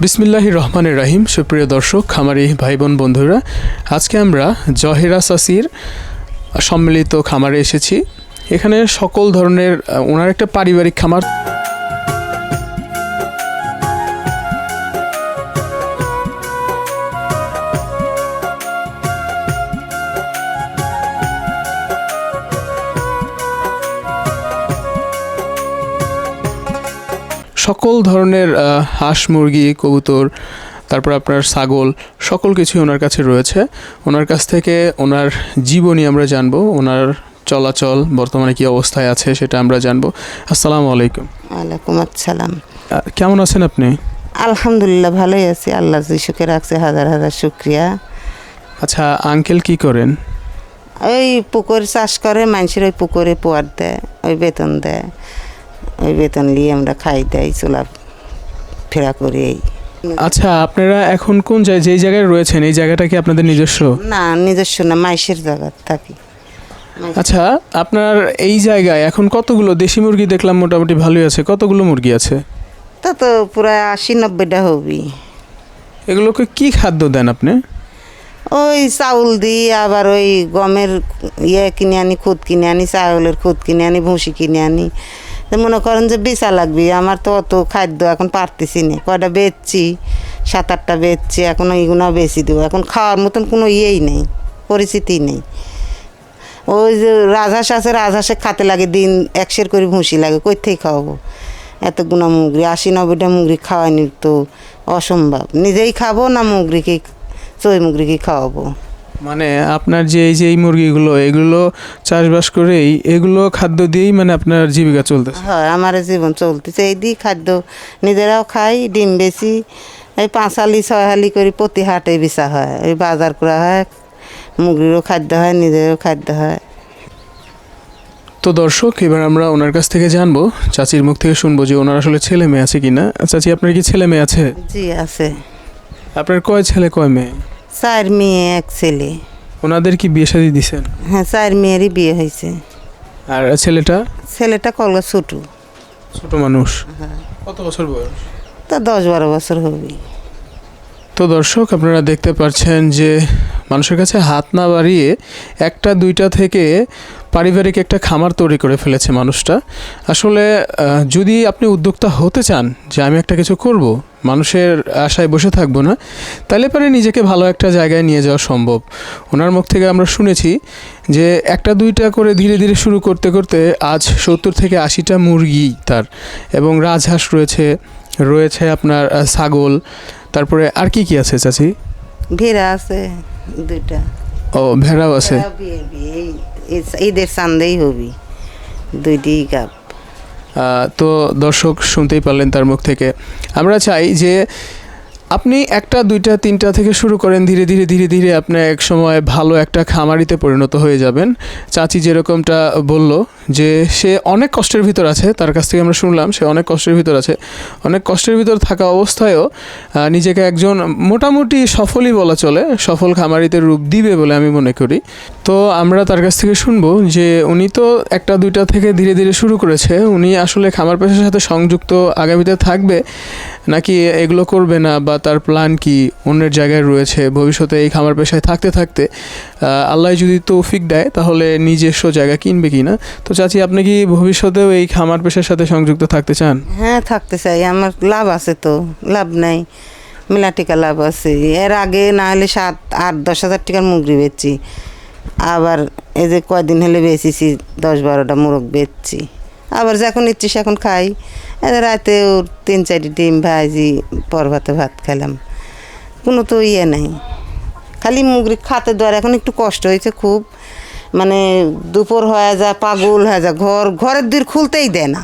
বিসমিল্লাহির রহমানের রাহিম, সুপ্রিয় দর্শক খামারি ভাই বোন বন্ধুরা, আজকে আমরা জহেরা সাসির সম্মিলিত খামারে এসেছি। এখানে সকল ধরনের ওনার একটা পারিবারিক খামার। সকল ধরনের হাঁস মুরগি, কবুতর, তারপর আপনার ছাগল, সকল কিছুই ওনার কাছে রয়েছে। ওনার কাছ থেকে ওনার জীবনী আমরা জানব, ওনার চলাচল বর্তমানে কি অবস্থায় আছে সেটা আমরা জানব। আসসালামু আলাইকুম। ওয়ালাইকুম আসসালাম। কেমন আছেন আপনি? আলহামদুলিল্লাহ ভালোই আছি। আল্লাহ যিশুকে রাখছে হাজার হাজার শুক্রিয়া। আচ্ছা আঙ্কেল কি করেন? ওই পুকুর চাষ করে মানুষের ওই পুকুরে পোয়ার দেয় ওই বেতন দেয়। ওই বেতন নিয়ে আমরা খাই দেয় চলা ফেরা করি এই। আচ্ছা আপনারা এখন কোন জায়গায় যেই জায়গায় রয়েছেন এই জায়গাটা কি আপনাদের নিজস্ব? না নিজস্ব না মাইসের জায়গা থাকি। আচ্ছা আপনার এই জায়গায় এখন কতগুলো দেশি মুরগি দেখলাম মোটামুটি ভালোই আছে কতগুলো মুরগি আছে? তা তো পুরো আশি নব্বইটা হবি। এগুলোকে কি খাদ্য দেন আপনি? ওই চাউল দিই আবার ওই গমের ইয়ে কিনে আনি খুদ কিনে আনি চাউলের খুদ কিনে আনি ভুসি কিনে আনি। মনে করেন যে বিছা লাগবে আমার তো অত খাদ্য এখন পারতেছি না। কয়টা বেচছি? সাত আটটা বেচছি এখন ওইগুলো বেশি দেবো। এখন খাওয়ার মতন কোনো ইয়েই নেই পরিচিতি নেই। ওই যে রাজহাঁস আছে রাজহাঁসে খাতে লাগে দিন একশের করে ভুসি লাগে কই থেকে খাওয়াবো এতগুলো মুগরি আশি নব্বইটা মুগরি খাওয়ানি তো অসম্ভব। নিজেই খাব না মুগরিকে চই মুগরিকে খাওয়াবো? মানে আপনার যে এই যে এই মুরগিগুলো এগুলো চাষবাস করেই এগুলো খাদ্য দিয়েই মানে আপনার জীবিকা চলতেছে? হয় আমার জীবন চলতেছে। এই দিই খাদ্য নিজেরাও খাই ডিম বেশি এই পাঁচ হালি ছয় হালি করে প্রতি হাটে বেচা হয় ওই বাজার করা হয়। মুগরিরও খাদ্য হয় নিজেরও খাদ্য হয়। তো দর্শক এবার আমরা ওনার কাছ থেকে জানব চাচির মুখ থেকে শুনব যে ওনার আসলে ছেলে মেয়ে আছে কিনা। চাচি আপনার কি ছেলে মেয়ে আছে? জি আছে। আপনার কয় ছেলে কয় মেয়ে? চার মেয়ে এক ছেলে। ওনাদের কি বিয়ে শাদী দিছেন? হ্যাঁ চার মেয়েরই বিয়ে হয়েছে। আর ছেলেটা? ছেলেটা কলকা ছোটো। ছোট মানুষ। কত বছর বয়স? তা দশ বারো বছর হবে। তো দর্শক আপনারা দেখতে পাচ্ছেন যে মানুষের কাছে হাত না বাড়িয়ে একটা, দুইটা থেকে পারিবারিক একটা খামার তৈরি করে ফেলেছে মানুষটা। আসলে যদি আপনি উদ্যোক্তা হতে চান যে আমি একটা কিছু করব, মানুষের আশায় বসে থাকব না, তাহলে পরে নিজেকে ভালো একটা জায়গায় নিয়ে যাওয়া সম্ভব। ওনার মুখ থেকে আমরা শুনেছি যে একটা, দুইটা করে ধীরে ধীরে শুরু করতে করতে আজ সত্তর থেকে আশিটা মুরগি তার এবং রাজহাঁস রয়েছে রয়েছে আপনার ছাগল, তারপরে আর কি কি আছে চাচি? ভেড়া আছে। দুইটা। ও ভেড়াও আছে? ঈদের চান্দেই হবি। দুইটি কাপ। তো দর্শক শুনতেই পারলেন তার মুখ থেকে। আমরা চাই যে আপনি একটা দুইটা তিনটা থেকে শুরু করেন ধীরে ধীরে ধীরে ধীরে আপনি এক সময় ভালো একটা খামারিতে পরিণত হয়ে যাবেন। চাচি যেরকমটা বলল যে সে অনেক কষ্টের ভিতর আছে, তার কাছ থেকে আমরা শুনলাম, সে অনেক কষ্টের ভিতর আছে। অনেক কষ্টের ভিতর থাকা অবস্থায়ও নিজেকে একজন মোটামুটি সফলই বলা চলে, সফল খামারিতে রূপ দিবে বলে আমি মনে করি। তো আমরা তার কাছ থেকে শুনব যে উনি তো একটা, দুইটা থেকে ধীরে ধীরে শুরু করেছে, উনি আসলে খামার পেশার সাথে সংযুক্ত আগামীতে থাকবে নাকি এগুলো করবে না বা তার প্ল্যান কি, অন্যের জায়গায় রয়েছে, ভবিষ্যতে এই খামার পেশায় থাকতে থাকতে আল্লাহ যদি তৌফিক দেয় তাহলে নিজস্ব জায়গা কিনবে কি না তো চাচি, আপনি কি ভবিষ্যতেও এই খামার পেশার সাথে সংযুক্ত থাকতে চান? হ্যাঁ থাকতে চাই। আমার লাভ আছে তো, লাভ নাই। মেলা টিকা লাভ আছে। এর আগে না হলে সাত, আট, দশ হাজার টাকার মুগরি বেচছি। আবার এই যে কয়দিন হলে বেচেছি, দশ বারোটা মুরগ বেচছি। আবার যখন ইচ্ছিস এখন খাই। এদের রাতেও তিন, চারটি ডিম ভাজি, পর ভাতে ভাত খেলাম। কোনো তো ইয়ে নাই। খালি মুগরি খাতে দেওয়ার এখন একটু কষ্ট হয়েছে খুব। মানে দুপুর হয়ে যা পাগল হয়ে যা ঘর ঘরের দূর খুলতেই দেয় না।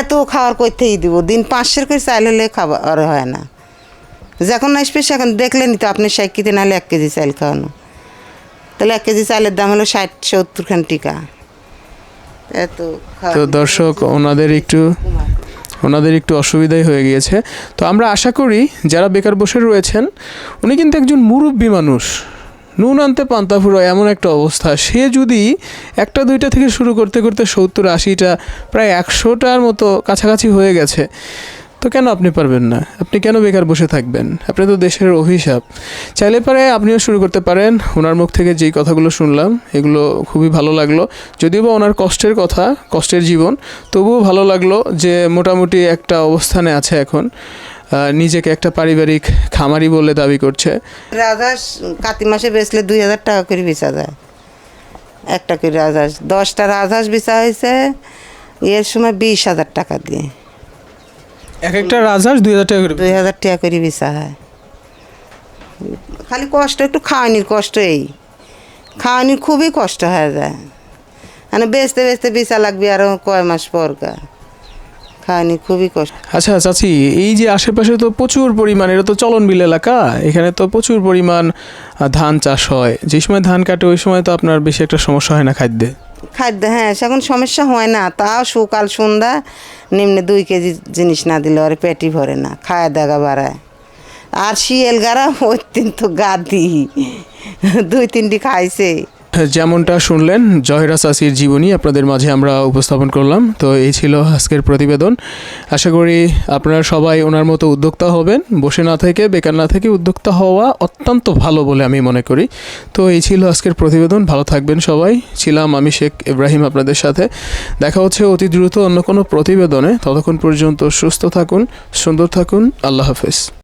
এত খাবার করতেই দিব দিন পাঁচশের করে চাইল হলে খাবার হয় না। যখন আসবে সেখন দেখলেনি তো আপনি ষাট কেজি নাহলে এক কেজি চাল খাওয়ানো। তাহলে এক কেজি চালের দাম হলো ষাট সত্তর খান টিকা। এত তো দর্শক ওনাদের একটু ওনাদের একটু অসুবিধাই হয়ে গিয়েছে। তো আমরা আশা করি যারা বেকার বসে রয়েছেন উনি কিন্তু একজন মুরব্বী মানুষ। নুন আনতে পান্তা ফুরো এমন একটা অবস্থা। সে যদি একটা, দুইটা থেকে শুরু করতে করতে সত্তর, আশিটা, প্রায় একশোটার মতো কাছাকাছি হয়ে গেছে, তো কেন আপনি পারবেন না? আপনি কেন বেকার বসে থাকবেন? আপনি তো দেশের অভিশাপ। চাইলে পারে আপনিও শুরু করতে পারেন। ওনার মুখ থেকে যেই কথাগুলো শুনলাম, এগুলো খুবই ভালো লাগল। যদিও বা ওনার কষ্টের কথা, কষ্টের জীবন, তবুও ভালো লাগল যে মোটামুটি একটা অবস্থানে আছে এখন। নিজেকে একটা পারিবারিক খামারি বলে দাবি করছে। রাজহাঁস কাতি মাসে বেচলে দুই হাজার টাকা করে বেচা যায়। একটা করে রাজহাঁস দশটা রাজহাঁস বেচা হয়েছে এর সময় বিশ হাজার টাকা দিয়ে। এক একটা রাজহাঁস দুই হাজার টাকা করে দুই হাজার টাকা করে বেচা হয়। খালি কষ্ট একটু খাওয়ানির কষ্ট এই। খাওয়ানির খুবই কষ্ট হয়ে যায়। মানে বেচতে বেচতে বেচা লাগবে আরও কয় মাস পর গা খাওয়ানি খুবই কষ্ট। আচ্ছা চাচি এই যে আশেপাশে তো প্রচুর পরিমাণ এটা তো চলনবিল এলাকা এখানে তো প্রচুর পরিমাণ ধান চাষ হয়। যে সময় ধান কাটে ওই সময় তো আপনার বেশি একটা সমস্যা হয় না খাদ্যে? খাদ্য হ্যাঁ সেখন সমস্যা হয় না। তাও সকাল সন্ধ্যা নিম্নে দুই কেজি জিনিস না দিলে আর পেটি ভরে না খায় দাগা বাড়ায়। আর শিয়াল গারা অত্যন্ত গাদি দুই তিনটি খাইছে। যেমনটা শুনলেন, জহেরা চাষির জীবনী আপনাদের মাঝে আমরা উপস্থাপন করলাম। তো এই ছিল আজকের প্রতিবেদন। আশা করি আপনারা সবাই ওনার মতো উদ্যোক্তা হবেন। বসে না থেকে, বেকার না থেকে উদ্যোক্তা হওয়া অত্যন্ত ভালো বলে আমি মনে করি। তো এই ছিল আজকের প্রতিবেদন। ভালো থাকবেন সবাই। ছিলাম আমি শেখ ইব্রাহিম আপনাদের সাথে। দেখা হচ্ছে অতি দ্রুত অন্য কোনো প্রতিবেদনে। ততক্ষণ পর্যন্ত সুস্থ থাকুন, সুন্দর থাকুন। আল্লাহ হাফেজ।